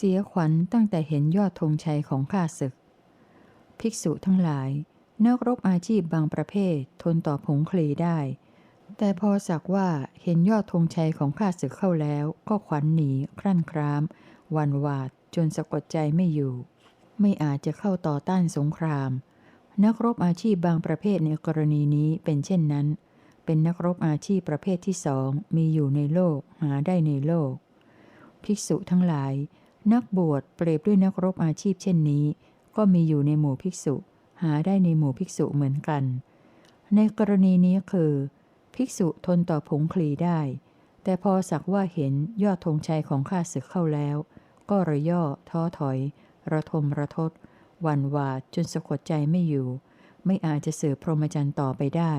เสียขวัญตั้งแต่เห็นยอดธงชัยของข้าศึก ภิกษุทั้งหลาย นักรบอาชีพบางประเภท ทนต่อผงคลีได้ แต่พอสักว่าเห็นยอดธงชัยของข้าศึกเข้าแล้ว ก็ขวัญหนีครั่นคราม วันวาดจนสะกดใจไม่อยู่ ไม่อาจจะเข้าต่อต้านสงคราม นักรบอาชีพบางประเภทในกรณีนี้เป็นเช่นนั้น เป็นนักรบอาชีพประเภทที่สองมีอยู่ในโลกหาได้ในโลกภิกษุทั้งหลาย นักบวชเปรียบด้วยนักรบอาชีพเช่นนี้ ก็มีอยู่ในหมู่ภิกษุ หาได้ในหมู่ภิกษุเหมือนกัน ในกรณีนี้คือ ภิกษุทนต่อผงคลีได้ แต่พอสักว่าเห็นยอดธงชัยของข้าศึกเข้าแล้ว ก็ระย่อ ท้อถอย ระทมระทศหวันวาดจนสะกดใจไม่อยู่ ไม่อาจจะสืบพรหมจรรย์ต่อไปได้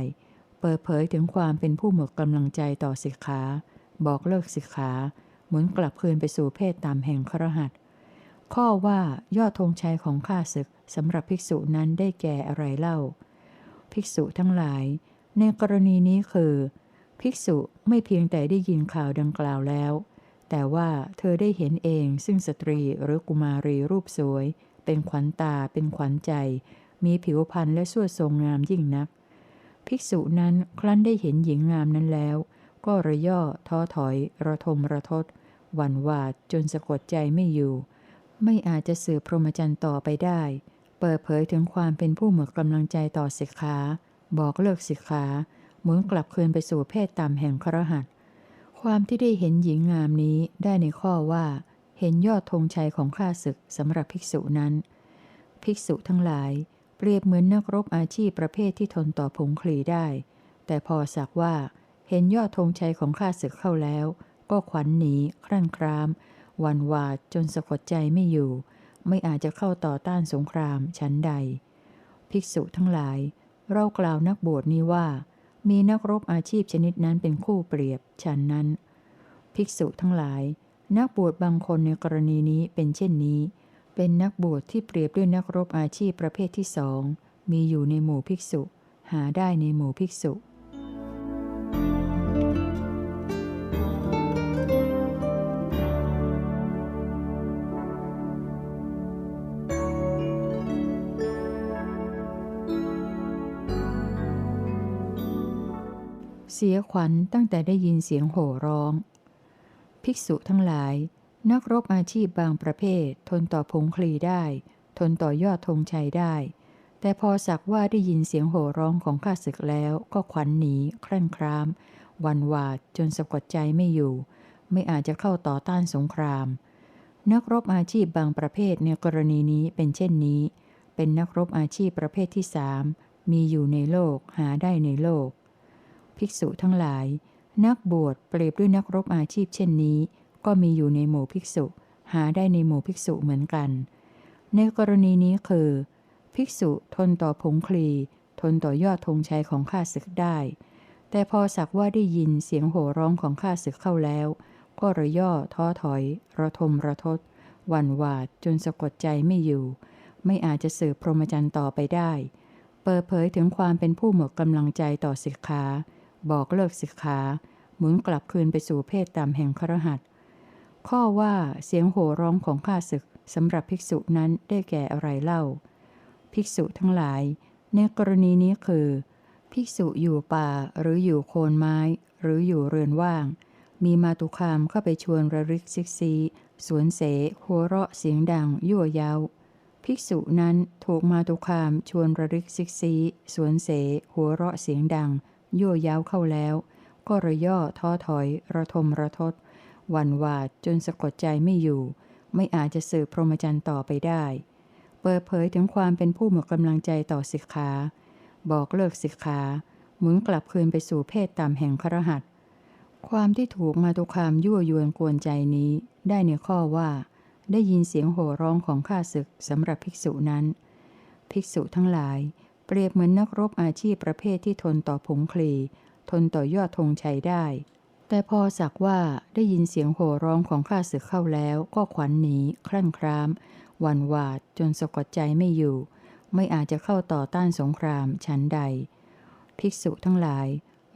เปิดเผยถึงความเป็นผู้หมดกำลังใจต่อสิกขา บอกเลิกสิกขา หมุนกลับคืนไปสู่เพศตามแห่งครหัสข้อว่ายอดธงชัยของข้าศึกสำหรับภิกษุนั้นได้แก่อะไรเล่า ภิกษุทั้งหลาย ในกรณีนี้คือ ภิกษุไม่เพียงแต่ได้ยินข่าวดังกล่าวแล้ว แต่ว่าเธอได้เห็นเองซึ่งสตรีหรือกุมารีรูปสวย เป็นขวัญตา เป็นขวัญใจ มีผิวพรรณและสวดทรงงามยิ่งนัก ภิกษุนั้นครั้นได้เห็นหญิงงามนั้นแล้ว ก็ระย่อท้อถอย ระทมระทศ หวั่นหวาดจนสะกดใจไม่อยู่ ไม่อาจจะสืบพรหมจรรย์ต่อไปได้ เปิดเผยถึงความเป็นผู้หมดกำลังใจต่อสิกขา บอกเลิกสิกขาหมุนกลับคืนไปสู่เพศตามแห่งครหัสความที่ได้เห็นหญิงงามนี้ได้ในข้อว่า เห็นยอดธงชัยของข้าศึกสำหรับภิกษุนั้น ภิกษุทั้งหลาย เปรียบเหมือนนักรบอาชีพประเภทที่ทนต่อผงคลีได้ แต่พอสักว่า เห็นยอดธงชัยของข้าศึกเข้าแล้ว ก็ขวัญหนีครั่นครามวันวาดจนสะกดใจไม่อยู่ ไม่อาจจะเข้าต่อต้านสงครามชั้นใด ภิกษุทั้งหลาย เรากล่าวนักบวชนี้ว่า มีนักรบอาชีพชนิดนั้นเป็นคู่เปรียบฉันนั้น ภิกษุทั้งหลาย นักบวชบางคนในกรณีนี้เป็นเช่นนี้ เป็นนักบวชที่เปรียบด้วยนักรบอาชีพประเภทที่สองมีอยู่ในหมู่ภิกษุ หาได้ในหมู่ภิกษุ เสียขวัญตั้งแต่ได้ยินเสียงโห่ร้อง ภิกษุทั้งหลาย นักรบอาชีพบางประเภท ทนต่อผงคลีได้ ทนต่อยอดธงชัยได้ แต่พอสักว่าได้ยินเสียงโห่ร้องของข้าศึกแล้วก็ขวัญหนีครั่นคราม วันวาดจนสะกดใจไม่อยู่ ไม่อาจจะเข้าต่อต้านสงคราม นักรบอาชีพบางประเภทในกรณีนี้เป็นเช่นนี้ เป็นนักรบอาชีพประเภทที่สามมีอยู่ในโลกหาได้ในโลก ภิกษุทั้งหลาย นักบวชเปรียบด้วยนักรบอาชีพเช่นนี้ ก็มีอยู่ในหมู่ภิกษุ หาได้ในหมู่ภิกษุเหมือนกัน ในกรณีนี้คือ ภิกษุทนต่อผงคลี ทนต่อยอดธงชัยของข้าศึกได้ แต่พอสักว่าได้ยินเสียงโห่ร้องของข้าศึกเข้าแล้ว ก็ระย่อท้อถอย ระทมระทศหวันหวาดจนสะกดใจไม่อยู่ ไม่อาจจะสืบพรหมจรรย์ต่อไปได้ เปิดเผยถึงความเป็นผู้หมดกำลังใจต่อสิกขา บอกเลิกสิกขาหมุนกลับคืนไปสู่เพศตามแห่งครหัสข้อว่าเสียงโห่ร้องของข้าศึกสำหรับภิกษุนั้นได้แก่อะไรเล่า ภิกษุทั้งหลาย ในกรณีนี้คือ ภิกษุอยู่ป่าหรืออยู่โคนไม้ หรืออยู่เรือนว่าง มีมาตุคามเข้าไปชวนระริกซิกซีสวนเสหัวเราะเสียงดังยั่วเยา้า ภิกษุนั้นถูกมาตุคามชวนระริกซิกซีสวนเสหัวเราะเสียงดัง ยั่วเย้าเข้าแล้ว ก็ระย่อท้อถอย ระทมระทศวันวาดจนสะกดใจไม่อยู่ ไม่อาจจะสืบพรหมจรรย์ต่อไปได้ เปิดเผยถึงความเป็นผู้หมดกำลังใจต่อสิกขา บอกเลิกสิกขาหมุนกลับคืนไปสู่เพศตามแห่งครหัสความที่ถูกมาตุคามยั่วยวนกวนใจนี้ได้ในข้อว่า ได้ยินเสียงโห่ร้องของข้าศึกสำหรับภิกษุนั้น ภิกษุทั้งหลาย เปรียบเหมือนนักรบอาชีพประเภทที่ทนต่อผงคลี ทนต่อยอดธงชัยได้ แต่พอสักว่าได้ยินเสียงโห่ร้องของข้าศึกเข้าแล้ว ก็ขวัญหนีครั่นครามหวันหวาดจนสะกดใจไม่อยู่ ไม่อาจจะเข้าต่อต้านสงครามชั้นใด ภิกษุทั้งหลาย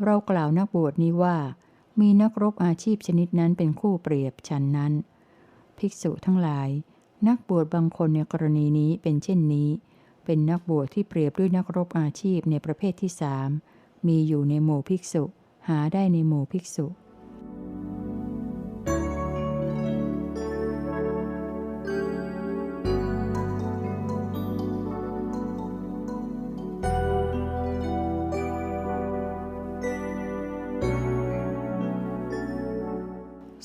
เรากล่าวนักบวชนี้ว่า มีนักรบอาชีพชนิดนั้นเป็นคู่เปรียบฉันนั้น ภิกษุทั้งหลาย นักบวชบางคนในกรณีนี้เป็นเช่นนี้ เป็นนักบวชที่เปรียบด้วยนักรบอาชีพในประเภทที่สามมีอยู่ในหมู่ภิกษุ หาได้ในหมู่ภิกษุ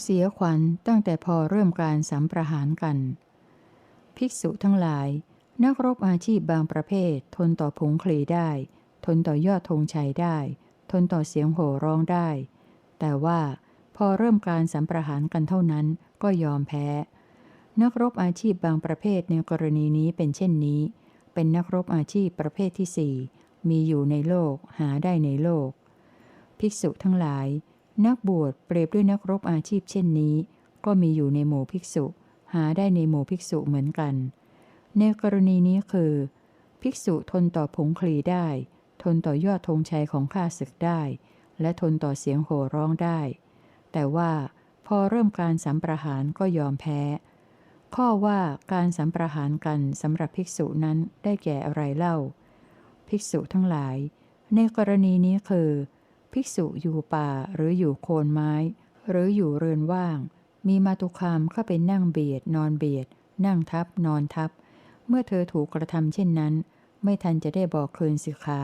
เสียขวัญตั้งแต่พอเริ่มการสัมประหารกัน ภิกษุทั้งหลาย นักรบอาชีพบางประเภท ทนต่อผงคลีได้ ทนต่อยอดธงชัยได้ ทนต่อเสียงโห่ร้องได้ แต่ว่าพอเริ่มการสัมประหารกันเท่านั้นก็ยอมแพ้ นักรบอาชีพบางประเภทในกรณีนี้เป็นเช่นนี้ เป็นนักรบอาชีพประเภทที่สี่มีอยู่ในโลกหาได้ในโลก ภิกษุทั้งหลาย นักบวชเปรียบด้วยนักรบอาชีพเช่นนี้ ก็มีอยู่ในหมู่ภิกษุ หาได้ในหมู่ภิกษุเหมือนกัน ในกรณีนี้คือ ภิกษุทนต่อผงคลีได้ ทนต่อยอดธงชัยของข้าศึกได้ และทนต่อเสียงโห่ร้องได้ แต่ว่าพอเริ่มการสัมประหารก็ยอมแพ้ ข้อว่าการสัมประหารกันสำหรับภิกษุนั้นได้แก่อะไรเล่า ภิกษุทั้งหลาย ในกรณีนี้คือ ภิกษุอยู่ป่าหรืออยู่โคนไม้ หรืออยู่เรือนว่าง มีมาตุคามเข้าไปนั่งเบียด นอนเบียด นั่งทับ นอนทับ เมื่อเธอถูกกระทำเช่นนั้น ไม่ทันจะได้บอกคืนสิกขา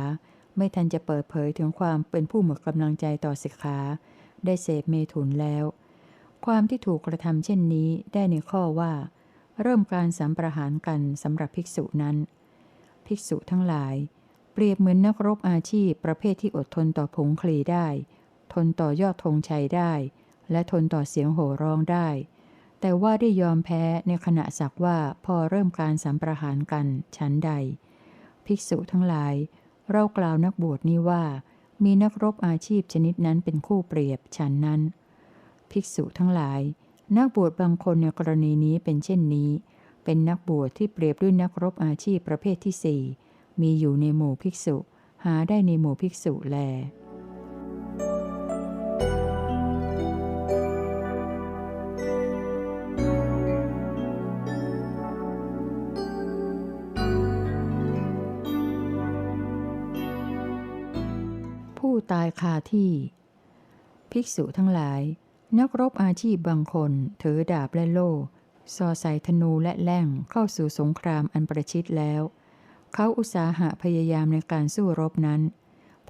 ไม่ทันจะเปิดเผยถึงความเป็นผู้หมดกำลังใจต่อสิกขาได้เสพเมถุนแล้ว ความที่ถูกกระทำเช่นนี้ได้ในข้อว่า เริ่มการสัมประหารกันสำหรับภิกษุนั้น ภิกษุทั้งหลาย เปรียบเหมือนนักรบอาชีพประเภทที่อดทนต่อผงคลีได้ ทนต่อยอดธงชัยได้ และทนต่อเสียงโห่ร้องได้ แต่ว่าได้ยอมแพ้ในขณะสักว่าพอเริ่มการสัมประหารกันชั้นใด ภิกษุทั้งหลาย เรากล่าวนักบวชนี้ว่า มีนักรบอาชีพชนิดนั้นเป็นคู่เปรียบฉันนั้น ภิกษุทั้งหลาย นักบวชบางคนในกรณีนี้เป็นเช่นนี้ เป็นนักบวชที่เปรียบด้วยนักรบอาชีพประเภทที่สี่มีอยู่ในหมู่ภิกษุ หาได้ในหมู่ภิกษุแล ตายคาที่ ภิกษุทั้งหลาย นักรบอาชีพบางคน ถือดาบและโล่ซอใส่ธนูและแล่งเข้าสู่สงครามอันประชิดแล้ว เขาอุตสาหะพยายามในการสู้รบนั้น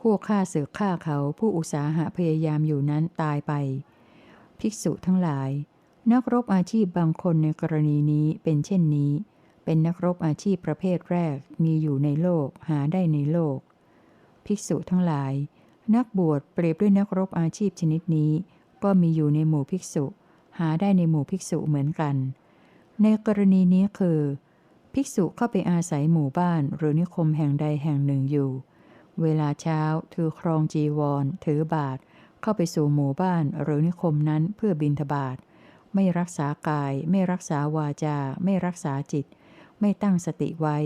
พวกฆ่าศึกฆ่าเขาผู้อุตสาหะพยายามอยู่นั้นตายไป ภิกษุทั้งหลาย นักรบอาชีพบางคนในกรณีนี้เป็นเช่นนี้ เป็นนักรบอาชีพประเภทแรกมีอยู่ในโลกหาได้ในโลก ภิกษุทั้งหลาย นักบวชเปรียบด้วยนักรบอาชีพชนิดนี้ ก็มีอยู่ในหมู่ภิกษุ หาได้ในหมู่ภิกษุเหมือนกัน ในกรณีนี้คือ ภิกษุเข้าไปอาศัยหมู่บ้านหรือนิคมแห่งใดแห่งหนึ่งอยู่ เวลาเช้า ถือครองจีวร ถือบาท เข้าไปสู่หมู่บ้านหรือนิคมนั้นเพื่อบินทบาทไม่รักษากาย ไม่รักษาวาจา ไม่รักษาจิต ไม่ตั้งสติไว้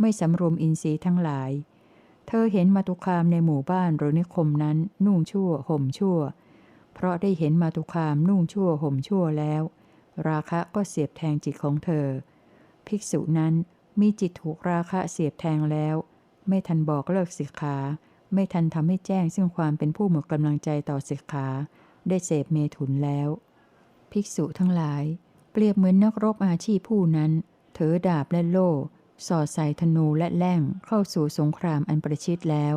ไม่สำรวมอินทรีย์ทั้งหลาย เธอเห็นมาตุคามในหมู่บ้านหรือนิคมนั้นนุ่งชั่วห่มชั่ว เพราะได้เห็นมาตุคามนุ่งชั่วห่มชั่วแล้ว ราคะก็เสียบแทงจิตของเธอ ภิกษุนั้นมีจิตถูกราคะเสียบแทงแล้ว ไม่ทันบอกเลิกสิกขา ไม่ทันทำให้แจ้งซึ่งความเป็นผู้หมดกำลังใจต่อสิกขา ได้เสพเมถุนแล้ว ภิกษุทั้งหลาย เปรียบเหมือนนักรบอาชีพผู้นั้นถือดาบและโล่ สอดใส่ธนูและแล่งเข้าสู่สงครามอันประชิดแล้ว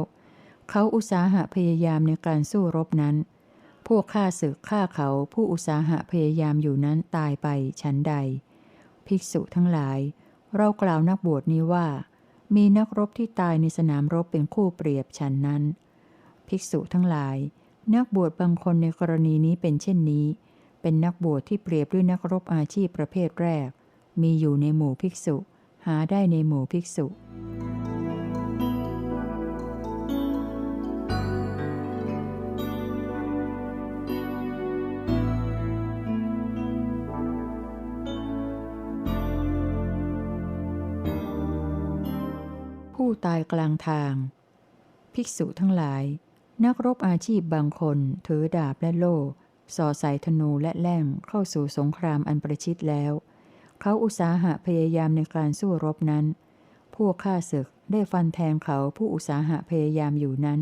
เขาอุตสาหะพยายามในการสู้รบนั้น พวกฆ่าศึกฆ่าเขาผู้อุตสาหะพยายามอยู่นั้นตายไปชั้นใด ภิกษุทั้งหลาย เรากล่าวนักบวชนี้ว่า มีนักรบที่ตายในสนามรบเป็นคู่เปรียบฉันนั้น ภิกษุทั้งหลาย นักบวชบางคนในกรณีนี้เป็นเช่นนี้ เป็นนักบวชที่เปรียบด้วยนักรบอาชีพประเภทแรก มีอยู่ในหมู่ภิกษุ หาได้ในหมู่ภิกษุ ผู้ตายกลางทาง ภิกษุทั้งหลาย นักรบอาชีพบางคนถือดาบและโล่ สอใส่ธนูและแล่งเข้าสู่สงครามอันประชิดแล้ว เขาอุตสาหะพยายามในการสู้รบนั้น พวกข้าศึกได้ฟันแทงเขาผู้อุตสาหะพยายามอยู่นั้น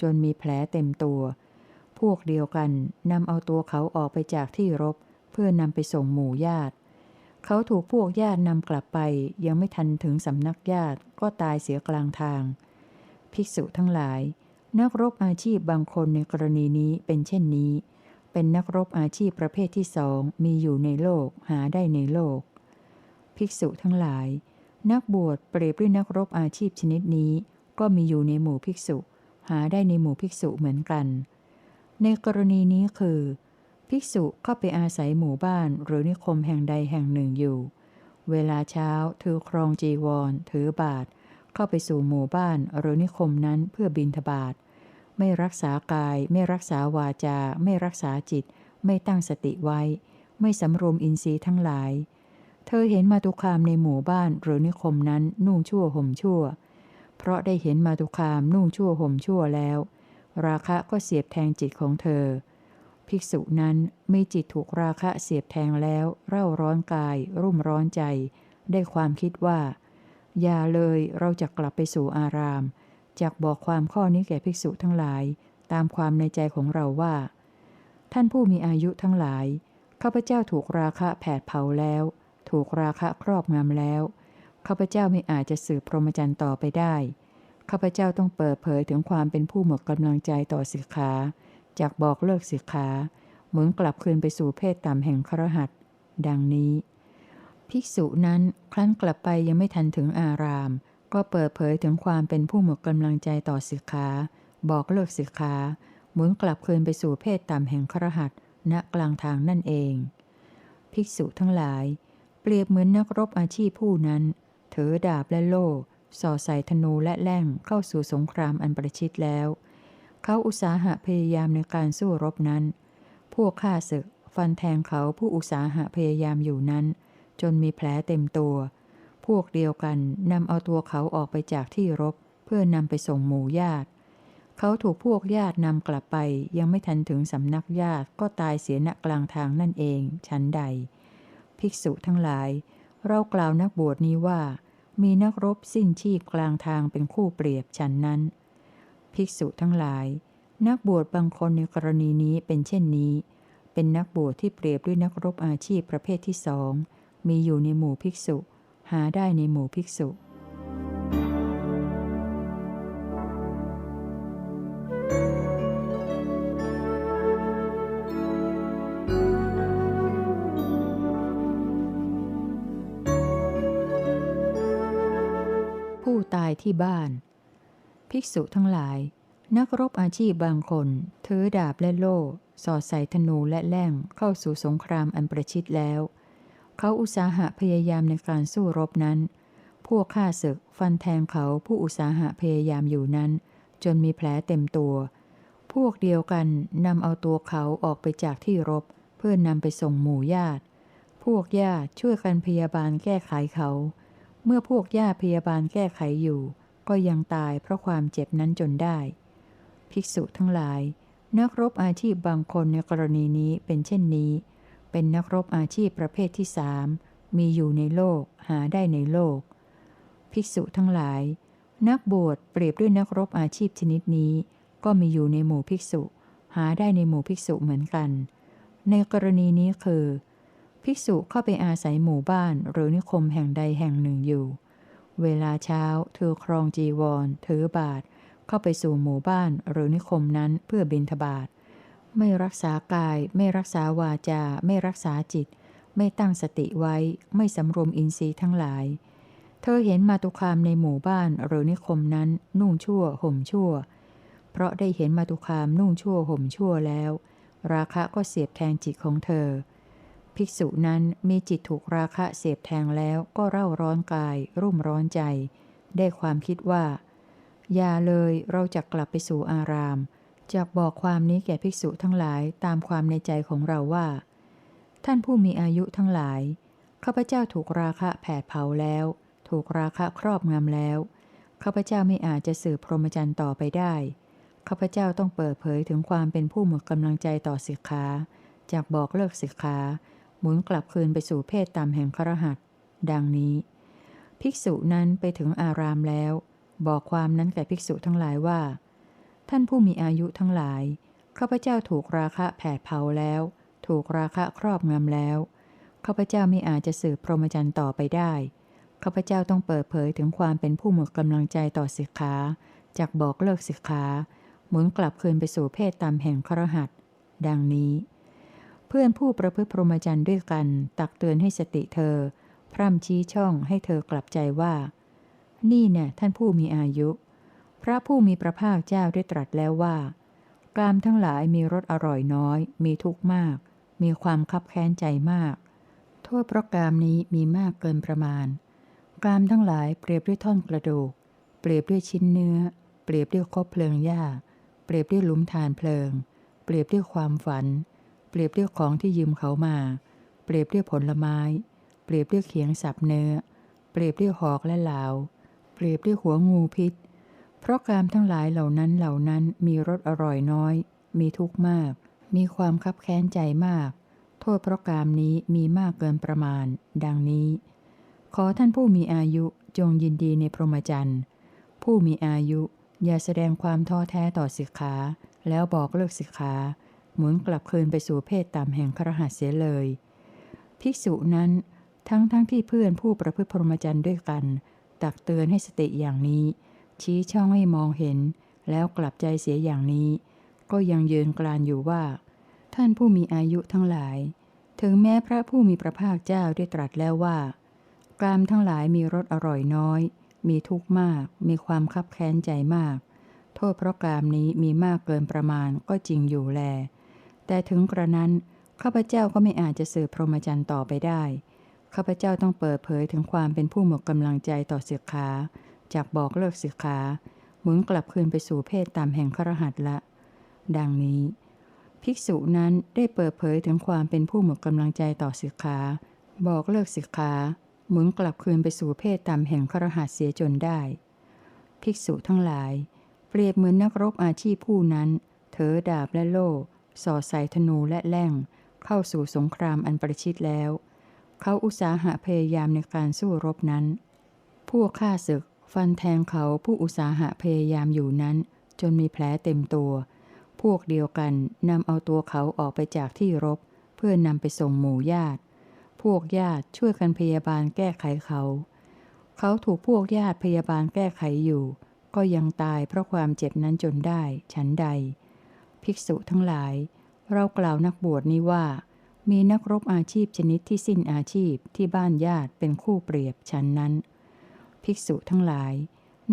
จนมีแผลเต็มตัว พวกเดียวกันนำเอาตัวเขาออกไปจากที่รบ เพื่อนำไปส่งหมู่ญาติ เขาถูกพวกญาตินำกลับไปยังไม่ทันถึงสำนักญาติก็ตายเสียกลางทาง ภิกษุทั้งหลาย นักรบอาชีพบางคนในกรณีนี้เป็นเช่นนี้ เป็นนักรบอาชีพประเภทที่สองมีอยู่ในโลกหาได้ในโลก ภิกษุทั้งหลาย นักบวชเปรียบด้วยนักรบอาชีพชนิดนี้ ก็มีอยู่ในหมู่ภิกษุ หาได้ในหมู่ภิกษุเหมือนกัน ในกรณีนี้คือ ภิกษุเข้าไปอาศัยหมู่บ้านหรือนิคมแห่งใดแห่งหนึ่งอยู่ เวลาเช้าถือครองจีวร ถือบาท เข้าไปสู่หมู่บ้านหรือนิคมนั้นเพื่อบินทบาทไม่รักษากาย ไม่รักษาวาจา ไม่รักษาจิต ไม่ตั้งสติไว้ ไม่สำรวมอินทรีย์ทั้งหลาย เธอเห็นมาตุคามในหมู่บ้านหรือนิคมนั้นนุ่งชั่วห่มชั่ว เพราะได้เห็นมาตุคามนุ่งชั่วห่มชั่วแล้ว ราคะก็เสียบแทงจิตของเธอ ภิกษุนั้นมีจิตถูกราคะเสียบแทงแล้ว เร่าร้อนกาย รุ่มร้อนใจ ได้ความคิดว่า อย่าเลยเราจะกลับไปสู่อารามจากบอกความข้อนี้แก่ภิกษุทั้งหลาย ตามความในใจของเราว่า ท่านผู้มีอายุทั้งหลายข้าพเจ้าถูกราคะแผดเผาแล้ว ถูกราคะครอบงำแล้วข้าพเจ้าไม่อาจจะสืบพรหมจรรย์ต่อไปได้ข้าพเจ้าต้องเปิดเผยถึงความเป็นผู้หมดกำลังใจต่อสิกขาจากบอกเลิกสิกขาเหมือนกลับคืนไปสู่เพศต่ำแห่งครหัสดังนี้ ภิกษุนั้นครั้นกลับไปยังไม่ทันถึงอาราม ก็เปิดเผยถึงความเป็นผู้หมดกำลังใจต่อสิกขาบอกเลิกสิกขาหมุนกลับคืนไปสู่เพศต่ำแห่งครหัสณกลางทางนั่นเอง ภิกษุทั้งหลาย เปรียบเหมือนนักรบอาชีพผู้นั้นถือดาบและโล่สอใส่ธนูและแล่งเข้าสู่สงครามอันประชิดแล้ว เขาอุตสาหะพยายามในการสู้รบนั้น พวกข้าศึก ฟันแทงเขาผู้อุตสาหะพยายามอยู่นั้น จนมีแผลเต็มตัว พวกเดียวกันนำเอาตัวเขาออกไปจากที่รบ เพื่อนำไปส่งหมู่ญาติ เขาถูกพวกญาตินำกลับไป ยังไม่ทันถึงสำนักญาติก็ตายเสียณกลางทางนั่นเองชั้นใด ภิกษุทั้งหลาย เรากล่าวนักบวชนี้ว่า มีนักรบสิ้นชีพกลางทางเป็นคู่เปรียบฉันนั้น ภิกษุทั้งหลาย นักบวชบางคนในกรณีนี้เป็นเช่นนี้ เป็นนักบวชที่เปรียบด้วยนักรบอาชีพประเภทที่สองมีอยู่ในหมู่ภิกษุ หาได้ในหมู่ภิกษุ ที่บ้าน ภิกษุทั้งหลาย นักรบอาชีพบางคน ถือดาบและโล่ สอดใส่ธนูและแล่งเข้าสู่สงครามอันประชิดแล้ว เขาอุตสาหะพยายามในการสู้รบนั้น พวกข้าศึกฟันแทงเขาผู้อุตสาหะพยายามอยู่นั้น จนมีแผลเต็มตัว พวกเดียวกันนำเอาตัวเขาออกไปจากที่รบ เพื่อนนำไปส่งหมู่ญาติ พวกญาติช่วยกันพยาบาลแก้ไขเขา เมื่อพวกญาติพยาบาลแก้ไขอยู่ ก็ยังตายเพราะความเจ็บนั้นจนได้ ภิกษุทั้งหลาย นักรบอาชีพบางคนในกรณีนี้เป็นเช่นนี้ เป็นนักรบอาชีพประเภทที่สามมีอยู่ในโลกหาได้ในโลก ภิกษุทั้งหลาย นักบวชเปรียบด้วยนักรบอาชีพชนิดนี้ ก็มีอยู่ในหมู่ภิกษุ หาได้ในหมู่ภิกษุเหมือนกัน ในกรณีนี้คือ ภิกษุเข้าไปอาศัยหมู่บ้านหรือนิคมแห่งใดแห่งหนึ่งอยู่ เวลาเช้าเธอครองจีวร ถือบาท เข้าไปสู่หมู่บ้านหรือนิคมนั้นเพื่อบินทบาทไม่รักษากาย ไม่รักษาวาจา ไม่รักษาจิต ไม่ตั้งสติไว้ ไม่สำรวมอินทรีย์ทั้งหลาย เธอเห็นมาตุคามในหมู่บ้านหรือนิคมนั้นนุ่งชั่วห่มชั่ว เพราะได้เห็นมาตุคามนุ่งชั่วห่มชั่วแล้ว ราคะก็เสียบแทงจิตของเธอ ภิกษุนั้นมีจิตถูกราคะเสียบแทงแล้วก็เร่าร้อนกาย รุ่มร้อนใจ ได้ความคิดว่า อย่าเลยเราจะกลับไปสู่อารามจากบอกความนี้แก่ภิกษุทั้งหลายตามความในใจของเราว่า ท่านผู้มีอายุทั้งหลาย ข้าพเจ้าถูกราคะแผดเผาแล้ว ถูกราคะครอบงำแล้ว ข้าพเจ้าไม่อาจจะสืบพรหมจรรย์ต่อไปได้ ข้าพเจ้าต้องเปิดเผยถึงความเป็นผู้หมดกำลังใจต่อสิกขาจากบอกเลิกสิกขา หมุนกลับคืนไปสู่เพศตามแห่งครหัสดังนี้ ภิกษุนั้นไปถึงอารามแล้ว บอกความนั้นแก่ภิกษุทั้งหลายว่า ท่านผู้มีอายุทั้งหลายข้าพเจ้าถูกราคะแผดเผาแล้ว ถูกราคะครอบงำแล้วข้าพเจ้าไม่อาจจะสืบพรหมจรรย์ต่อไปได้ข้าพเจ้าต้องเปิดเผยถึงความเป็นผู้หมดกำลังใจต่อสิกขาจากบอกเลิกสิกขาหมุนกลับคืนไปสู่เพศตามแห่งครหัสดังนี้ เพื่อนผู้ประพฤติพรหมจรรย์ด้วยกัน ตักเตือนให้สติเธอ พร่ำชี้ช่องให้เธอกลับใจว่า นี่แน่ยท่านผู้มีอายุ พระผู้มีพระภาคเจ้าได้ตรัสแล้วว่า กามทั้งหลายมีรสอร่อยน้อย มีทุกข์มาก มีความคับแค้นใจมาก โทษเพราะกามนี้มีมากเกินประมาณ กามทั้งหลายเปรียบด้วยท่อนกระดูก เปรียบด้วยชิ้นเนื้อ เปรียบด้วยคบเพลิงหญ้า เปรียบด้วยหลุมฐานเพลิง เปรียบด้วยความฝันเรียบด้วยของที่ยืมเขามา เปรียบด้วยผลไม้ เปรียบด้วยเขียงสับเนื้อ เปรียบด้วยหอกและเหลา เปรียบด้วยหัวงูพิษ เพราะกามทั้งหลายเหล่านั้นเหล่านั้นมีรสอร่อยน้อย มีทุกข์มาก มีความคับแค้นใจมาก โทษเพราะกามนี้มีมากเกินประมาณ ดังนี้ ขอท่านผู้มีอายุจงยินดีในพรหมจรรย์ ผู้มีอายุอย่าแสดงความท้อแท้ต่อสิกขา แล้วบอกเลิกสิกขา หมุนกลับคืนไปสู่เพศตามแห่งครหัสเสียเลย ภิกษุนั้นทั้งทั้งที่เพื่อนผู้ประพฤติพรหมจรรย์ด้วยกัน ตักเตือนให้สติอย่างนี้ ชี้ช่องให้มองเห็น แล้วกลับใจเสียอย่างนี้ ก็ยังยืนกลานอยู่ว่า ท่านผู้มีอายุทั้งหลาย ถึงแม้พระผู้มีพระภาคเจ้าได้ตรัสแล้วว่ากามทั้งหลายมีรสอร่อยน้อย มีทุกข์มาก มีความคับแค้นใจมาก โทษเพราะกามนี้มีมากเกินประมาณก็จริงอยู่แล แต่ถึงกระนั้นข้าพเจ้าก็ไม่อาจจะสืบพรหมจรรย์ต่อไปได้ข้าพเจ้าต้องเปิดเผยถึงความเป็นผู้หมดกำลังใจต่อเสียขา จากบอกเลิกสิกขาหมุนกลับคืนไปสู่เพศตามแห่งครหัสละ ดังนี้ ภิกษุนั้นได้เปิดเผยถึงความเป็นผู้หมดกำลังใจต่อสิกขา บอกเลิกสิกขาหมุนกลับคืนไปสู่เพศตามแห่งครหัสเสียจนได้ ภิกษุทั้งหลาย เปรียบเหมือนนักรบอาชีพผู้นั้นเถอดาบและโล่ สอดใส่ธนูและแล่ง เข้าสู่สงครามอันประชิดแล้ว เขาอุตสาหะพยายามในการสู้รบนั้น พวกข้าศึก ฟันแทงเขาผู้อุตสาหะพยายามอยู่นั้น จนมีแผลเต็มตัว พวกเดียวกันนำเอาตัวเขาออกไปจากที่รบ เพื่อนำไปส่งหมู่ญาติ พวกญาติช่วยกันพยาบาลแก้ไขเขา เขาถูกพวกญาติพยาบาลแก้ไขอยู่ ก็ยังตายเพราะความเจ็บนั้นจนได้ ฉันใด ภิกษุทั้งหลาย เรากล่าวนักบวชนี้ว่า มีนักรบอาชีพชนิดที่สิ้นอาชีพที่บ้านญาติเป็นคู่เปรียบฉันนั้น ภิกษุทั้งหลาย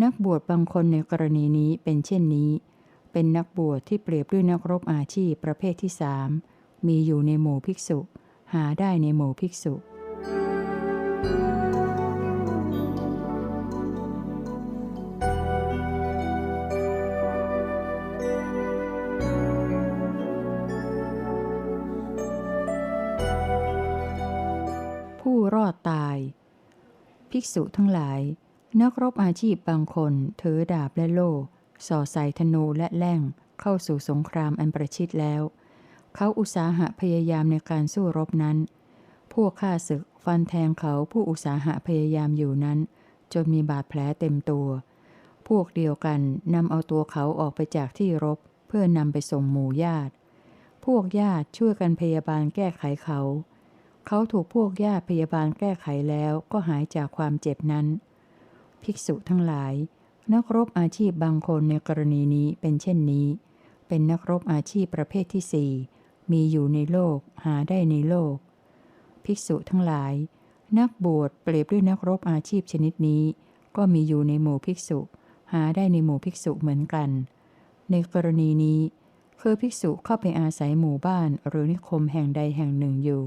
นักบวชบางคนในกรณีนี้เป็นเช่นนี้ เป็นนักบวชที่เปรียบด้วยนักรบอาชีพประเภทที่สามมีอยู่ในหมู่ภิกษุ หาได้ในหมู่ภิกษุ ภิกษุทั้งหลาย นักรบอาชีพบางคนถือดาบและโล่ส่อใส่ธนูและแล่ง เข้าสู่สงครามอันประชิดแล้ว เขาอุตสาหะพยายามในการสู้รบนั้น พวกข้าศึกฟันแทงเขาผู้อุตสาหะพยายามอยู่นั้น จนมีบาดแผลเต็มตัว พวกเดียวกันนำเอาตัวเขาออกไปจากที่รบ เพื่อนำไปส่งหมู่ญาติ พวกญาติช่วยกันพยาบาลแก้ไขเขา เขาถูกพวกญาติพยาบาลแก้ไขแล้วก็หายจากความเจ็บนั้น ภิกษุทั้งหลาย นักรบอาชีพบางคนในกรณีนี้เป็นเช่นนี้ เป็นนักรบอาชีพประเภทที่สี่มีอยู่ในโลกหาได้ในโลก ภิกษุทั้งหลาย นักบวชเปรียบด้วยนักรบอาชีพชนิดนี้ ก็มีอยู่ในหมู่ภิกษุ หาได้ในหมู่ภิกษุเหมือนกัน ในกรณีนี้คือภิกษุเข้าไปอาศัยหมู่บ้านหรือนิคมแห่งใดแห่งหนึ่งอยู่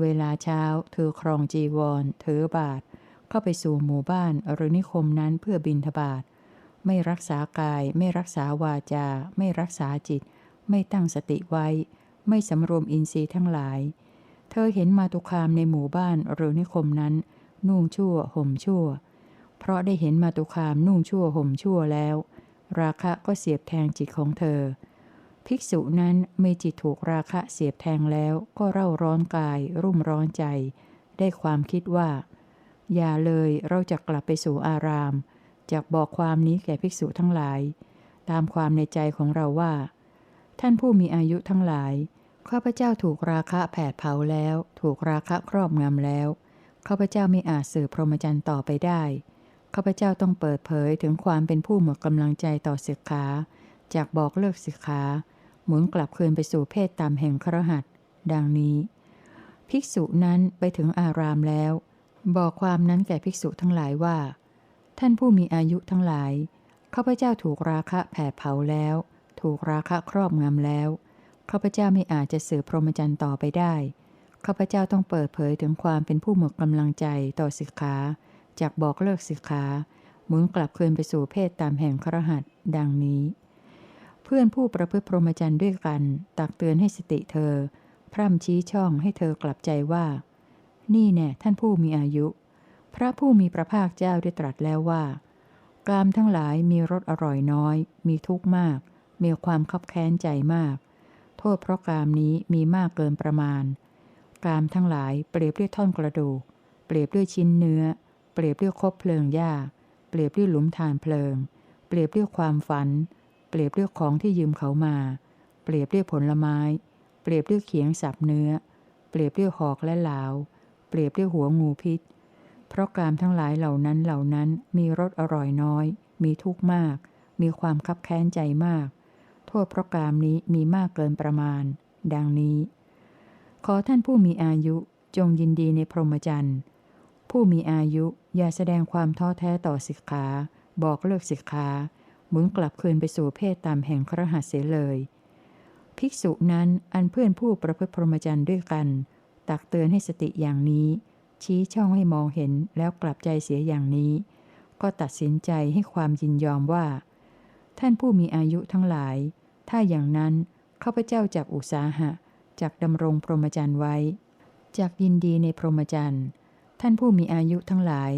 เวลาเช้าเธอครองจีวรเธอบาท เข้าไปสู่หมู่บ้านหรือนิคมนั้นเพื่อบินทบาทไม่รักษากาย ไม่รักษาวาจา ไม่รักษาจิต ไม่ตั้งสติไว้ ไม่สำรวมอินทรีย์ทั้งหลาย เธอเห็นมาตุคามในหมู่บ้านหรือนิคมนั้น นุ่งชั่วห่มชั่ว เพราะได้เห็นมาตุคามนุ่งชั่วห่มชั่วแล้ว ราคะก็เสียบแทงจิตของเธอ ภิกษุนั้นมีจิตถูกราคะเสียบแทงแล้วก็เร่าร้อนกาย รุ่มร้อนใจ ได้ความคิดว่า อย่าเลยเราจะกลับไปสู่อารามจากบอกความนี้แก่ภิกษุทั้งหลาย ตามความในใจของเราว่า ท่านผู้มีอายุทั้งหลาย ข้าพเจ้าถูกราคะแผดเผาแล้ว ถูกราคะครอบงำแล้วข้าพเจ้าไม่อาจสืบพรหมจรรย์ต่อไปได้ข้าพเจ้าต้องเปิดเผยถึงความเป็นผู้หมดกำลังใจต่อศิกขาจากบอกเลิกศิกขา หมุนกลับคืนไปสู่เพศตามแห่งครหัสดังนี้ ภิกษุนั้นไปถึงอารามแล้ว บอกความนั้นแก่ภิกษุทั้งหลายว่า ท่านผู้มีอายุทั้งหลายข้าพเจ้าถูกราคะแผดเผาแล้ว ถูกราคะครอบงำแล้วข้าพเจ้าไม่อาจจะสืบพรหมจรรย์ต่อไปได้ข้าพเจ้าต้องเปิดเผยถึงความเป็นผู้หมดกำลังใจต่อสิกขาจากบอกเลิกสิกขาหมุนกลับคืนไปสู่เพศตามแห่งครหัสดังนี้ พื่อนผู้ประพฤติพรหมจรรย์ด้วยกัน ตักเตือนให้สติเธอ พร่ำชี้ช่องให้เธอกลับใจว่า นี่แน่ท่านผู้มีอายุ พระผู้มีพระภาคเจ้าได้ตรัสแล้วว่ากามทั้งหลายมีรสอร่อยน้อย มีทุกข์มาก มีความคับแค้นใจมาก โทษเพราะกามนี้มีมากเกินประมาณ กามทั้งหลายเปรียบด้วยท่อนกระดูก เปรียบด้วยชิ้นเนื้อ เปรียบด้วยคบเพลิงหญ้า เปรียบด้วยหลุมฐานเพลิง เปรียบด้วยความฝัน เปรียบด้วยของที่ยืมเขามา เปรียบด้วยผลไม้ เปรียบด้วยเขียงสับเนื้อ เปรียบด้วยหอกและเหลา เปรียบด้วยหัวงูพิษ เพราะกามทั้งหลายเหล่านั้นเหล่านั้นมีรสอร่อยน้อย มีทุกข์มาก มีความคับแค้นใจมาก โทษเพราะกามนี้มีมากเกินประมาณ ดังนี้ ขอท่านผู้มีอายุจงยินดีในพรหมจรรย์ ผู้มีอายุอย่าแสดงความท้อแท้ต่อสิกขา บอกเลิกสิกขา มุนกลับคืนไปสู่เพศตามแห่งครหัสเสียเลย ภิกษุนั้นอันเพื่อนผู้ประพฤติพรหมจรรย์ด้วยกัน ตักเตือนให้สติอย่างนี้ ชี้ช่องให้มองเห็นแล้วกลับใจเสียอย่างนี้ ก็ตัดสินใจให้ความยินยอมว่า ท่านผู้มีอายุทั้งหลาย ถ้าอย่างนั้นข้าพเจ้าจากอุตสาหะจากดำรงพรหมจรรย์ไว้จากยินดีในพรหมจรรย์ท่านผู้มีอายุทั้งหลาย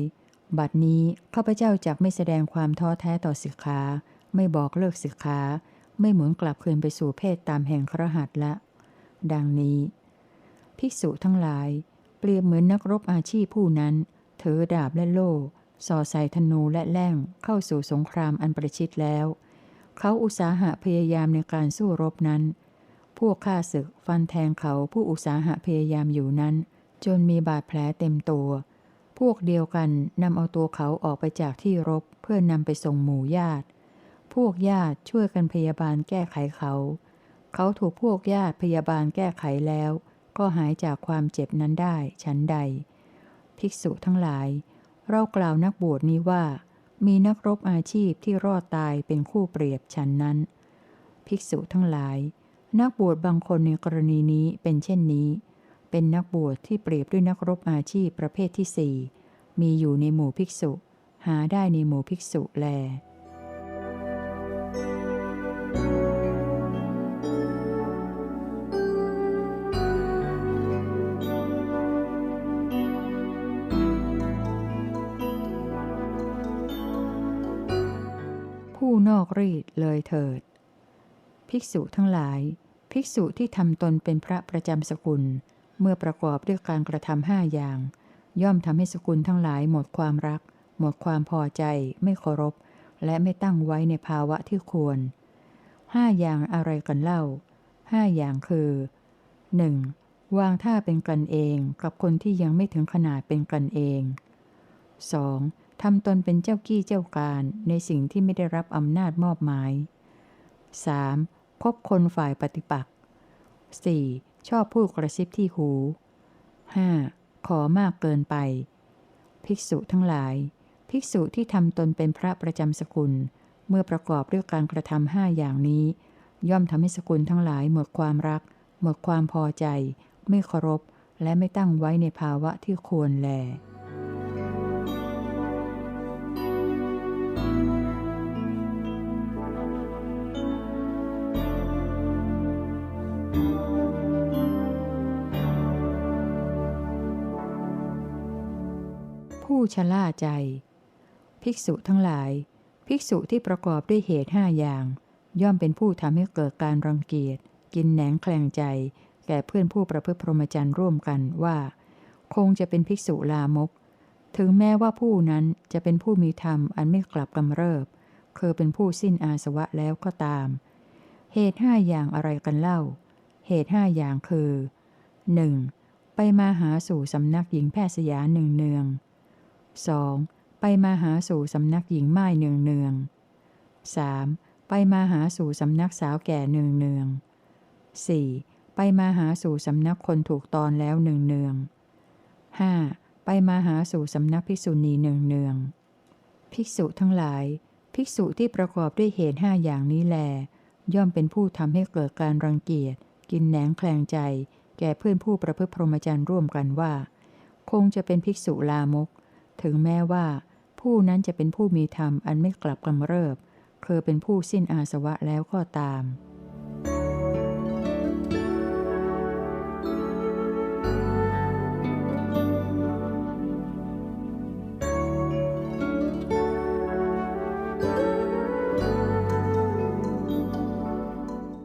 บัดนี้ข้าพเจ้าจากไม่แสดงความท้อแท้ต่อสิกขาไม่บอกเลิกสิกขาไม่หมุนกลับคืนไปสู่เพศตามแห่งครหัสละ ดังนี้ ภิกษุทั้งหลาย เปรียบเหมือนนักรบอาชีพผู้นั้น ถือดาบและโล่สอใส่ธนูและแล่งเข้าสู่สงครามอันประชิดแล้ว เขาอุตสาหะพยายามในการสู้รบนั้น พวกข้าศึกฟันแทงเขาผู้อุตสาหะพยายามอยู่นั้น จนมีบาดแผลเต็มตัว พวกเดียวกันนำเอาตัวเขาออกไปจากที่รบเพื่อนำไปส่งหมู่ญาติ พวกญาติช่วยกันพยาบาลแก้ไขเขา เขาถูกพวกญาติพยาบาลแก้ไขแล้ว ก็หายจากความเจ็บนั้นได้ชั้นใด ภิกษุทั้งหลาย เรากล่าวนักบวชนี้ว่า มีนักรบอาชีพที่รอดตายเป็นคู่เปรียบฉันนั้น ภิกษุทั้งหลาย นักบวชบางคนในกรณีนี้เป็นเช่นนี้ เป็นนักบวชที่เปรียบด้วยนักรบอาชีพประเภทที่สี่มีอยู่ในหมู่ภิกษุ หาได้ในหมู่ภิกษุแล ผู้นอกรีดเลยเถิด ภิกษุทั้งหลาย ภิกษุที่ทำตนเป็นพระประจำสกุล เมื่อประกอบด้วยการกระทำห้าอย่าง ย่อมทำให้สกุลทั้งหลายหมดความรัก หมดความพอใจ ไม่เคารพ และไม่ตั้งไว้ในภาวะที่ควรห้าอย่างอะไรกันเล่าห้าอย่างคือ 1. วางท่าเป็นกันเองกับคนที่ยังไม่ถึงขนาดเป็นกันเอง 2. ทำตนเป็นเจ้ากี้เจ้าการในสิ่งที่ไม่ได้รับอำนาจมอบหมาย 3. คบคนฝ่ายปฏิปักษ์ 4. ชอบพูดกระซิบที่หู 5. ขอมากเกินไป ภิกษุทั้งหลาย ภิกษุที่ทำตนเป็นพระประจำสกุล เมื่อประกอบด้วยการกระทำห้าอย่างนี้ ย่อมทำให้สกุลทั้งหลายหมดความรัก หมดความพอใจ ไม่เคารพ และไม่ตั้งไว้ในภาวะที่ควรแล ชล่าใจ ภิกษุทั้งหลาย ภิกษุที่ประกอบด้วยเหตุห้าอย่าง ย่อมเป็นผู้ทำให้เกิดการรังเกียจ กินแหนงแคลงใจ แก่เพื่อนผู้ประพฤติพรหมจรรย์ร่วมกันว่า คงจะเป็นภิกษุลามก ถึงแม้ว่าผู้นั้นจะเป็นผู้มีธรรมอันไม่กลับกำเริบคือเป็นผู้สิ้นอาสวะแล้วก็ตาม เหตุห้าอย่างอะไรกันเล่า เหตุห้าอย่างคือ 1. ไปมาหาสู่สำนักหญิงแพทย์สยาหนึ่งเนือง 2. ไปมาหาสู่สำนักหญิงไม้เนืองเนือง 3. ไปมาหาสู่สำนักสาวแก่เนืองเนือง 4. ไปมาหาสู่สำนักคนถูกตอนแล้วเนืองเนือง 5. ไปมาหาสู่สำนักภิกษุณีเนืองเนือง ภิกษุทั้งหลาย ภิกษุที่ประกอบด้วยเหตุห้าอย่างนี้แล ย่อมเป็นผู้ทำให้เกิดการรังเกียจ กินแหนงแคลงใจ แก่เพื่อนผู้ประพฤติพรหมจรรย์ร่วมกันว่า คงจะเป็นภิกษุลามก ถึงแม้ว่า ผู้นั้นจะเป็นผู้มีธรรมอันไม่กลับกำเริบ คือเป็นผู้สิ้นอาสวะแล้วก็ตาม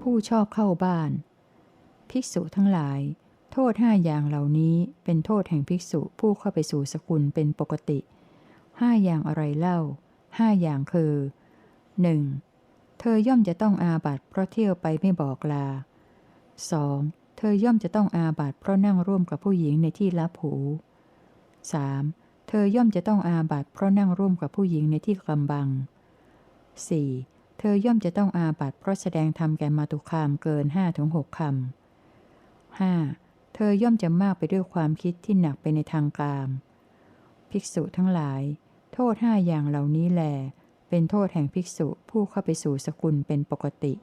ผู้ชอบเข้าบ้าน ภิกษุทั้งหลาย โทษห้าอย่างเหล่านี้เป็นโทษแห่งภิกษุผู้เข้าไปสู่สกุลเป็นปกติห้าอย่างอะไรเล่าห้าอย่างคือ 1. เธอย่อมจะต้องอาบัติเพราะเที่ยวไปไม่บอกลา 2. เธอย่อมจะต้องอาบัติเพราะนั่งร่วมกับผู้หญิงในที่ลับหู 3. เธอย่อมจะต้องอาบัติเพราะนั่งร่วมกับผู้หญิงในที่กำบัง 4. เธอย่อมจะต้องอาบัติเพราะแสดงธรรมแก่มาตุคามเกินห้าถึงหกคำ 5. เธอย่อมจะมากไปด้วยความคิดที่หนักไปในทางกาม ภิกษุทั้งหลาย โทษห้าอย่างเหล่านี้แหลเป็นโทษแห่งภิกษุผู้เข้าไปสู่สกุลเป็นปกติ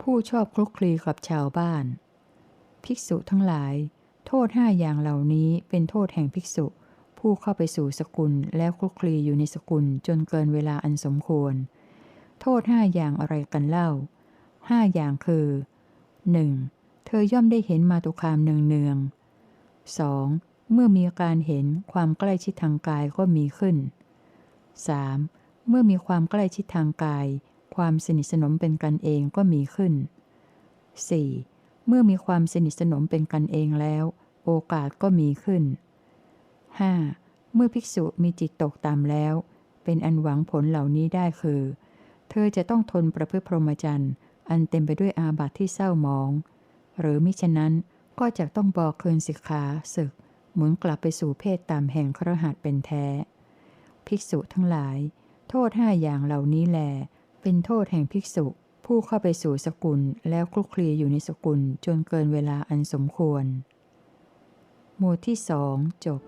ผู้ชอบคลุกคลีกับชาวบ้าน ภิกษุทั้งหลาย โทษห้าอย่างเหล่านี้เป็นโทษแห่งภิกษุ ผู้เข้าไปสู่สกุลแล้วคลุกคลีอยู่ในสกุลจนเกินเวลาอันสมควร โทษห้าอย่างอะไรกันเล่าห้าอย่างคือ 1. เธอย่อมได้เห็นมาตุคามเนืองเนือง 2. เมื่อมีการเห็นความใกล้ชิดทางกายก็มีขึ้น 3. เมื่อมีความใกล้ชิดทางกาย ความสนิทสนมเป็นกันเองก็มีขึ้น 4. เมื่อมีความสนิทสนมเป็นกันเองแล้ว โอกาสก็มีขึ้น 5. เมื่อภิกษุมีจิตตกต่ำแล้ว เป็นอันหวังผลเหล่านี้ได้คือ เธอจะต้องทนประพฤติพรหมจรรย์ อันเต็มไปด้วยอาบัติที่เศร้าหมอง หรือมิฉะนั้นก็จะต้องบอกคืนสิกขาศึก หมุนกลับไปสู่เพศตามแห่งครหัสเป็นแท้ ภิกษุทั้งหลาย โทษห้าอย่างเหล่านี้แล เป็นโทษแห่งภิกษุ ผู้เข้าไปสู่สกุลแล้วคลุกคลีอยู่ในสกุลจนเกินเวลาอันสมควร หมวดที่สองจบ